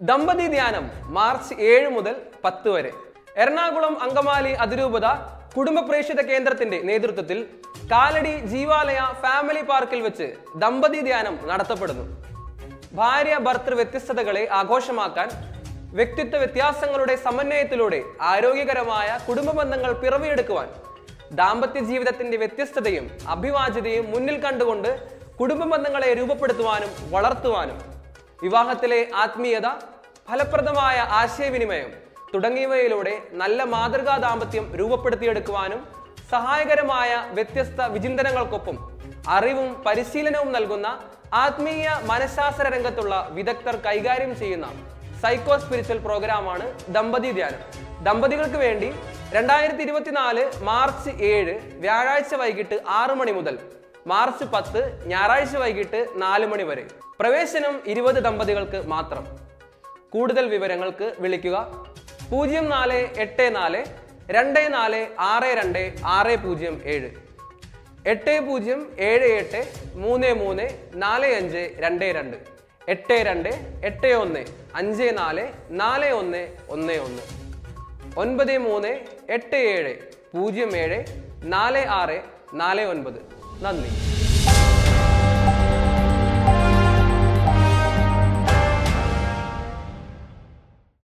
ദമ്പതി ധ്യാനം മാർച്ച് ഏഴ് മുതൽ പത്ത് വരെ. എറണാകുളം അങ്കമാലി അതിരൂപത കുടുംബ പ്രേക്ഷിത കേന്ദ്രത്തിന്റെ നേതൃത്വത്തിൽ കാലടി ജീവാലയ ഫാമിലി പാർക്കിൽ വെച്ച് ദമ്പതി ധ്യാനം നടത്തപ്പെടുന്നു. ഭാര്യ ഭർത്തൃ വ്യത്യസ്തതകളെ ആഘോഷമാക്കാൻ വ്യക്തിത്വ വ്യത്യാസങ്ങളുടെ സമന്വയത്തിലൂടെ ആരോഗ്യകരമായ കുടുംബ ബന്ധങ്ങൾ പിറവിയെടുക്കുവാൻ ദാമ്പത്യ ജീവിതത്തിന്റെ വ്യത്യസ്തതയും അഭിവാജ്യതയും മുന്നിൽ കണ്ടുകൊണ്ട് കുടുംബ ബന്ധങ്ങളെ രൂപപ്പെടുത്തുവാനും വളർത്തുവാനും വിവാഹത്തിലെ ആത്മീയത ഫലപ്രദമായ ആശയവിനിമയം തുടങ്ങിയവയിലൂടെ നല്ല മാതൃകാ ദാമ്പത്യം രൂപപ്പെടുത്തിയെടുക്കുവാനും സഹായകരമായ വ്യത്യസ്ത വിചിന്തനങ്ങൾക്കൊപ്പം അറിവും പരിശീലനവും നൽകുന്ന ആത്മീയ മനഃശാസ്ത്ര രംഗത്തുള്ള വിദഗ്ധർ കൈകാര്യം ചെയ്യുന്ന സൈക്കോ സ്പിരിച്വൽ പ്രോഗ്രാമാണ് ദമ്പതി ധ്യാനം. ദമ്പതികൾക്ക് വേണ്ടി രണ്ടായിരത്തി ഇരുപത്തിനാല് മാർച്ച് ഏഴ് വ്യാഴാഴ്ച വൈകിട്ട് ആറു മണി മുതൽ മാർച്ച് പത്ത് ഞായറാഴ്ച വൈകിട്ട് നാല് മണി വരെ. പ്രവേശനം ഇരുപത് ദമ്പതികൾക്ക് മാത്രം. കൂടുതൽ വിവരങ്ങൾക്ക് വിളിക്കുക. പൂജ്യം നാല് എട്ട് നാല് രണ്ട് നാല് ആറ് രണ്ട് ആറ് പൂജ്യം ഏഴ്. എട്ട് പൂജ്യം ഏഴ് എട്ട് മൂന്ന് മൂന്ന് നാല് അഞ്ച് രണ്ട് രണ്ട്. എട്ട് രണ്ട് എട്ട് ഒന്ന് അഞ്ച് നാല് നാല് ഒന്ന് ഒന്ന് ഒന്ന്. ഒൻപത് മൂന്ന് എട്ട് ഏഴ് പൂജ്യം ഏഴ് നാല് ആറ് നാല് ഒൻപത്. 那你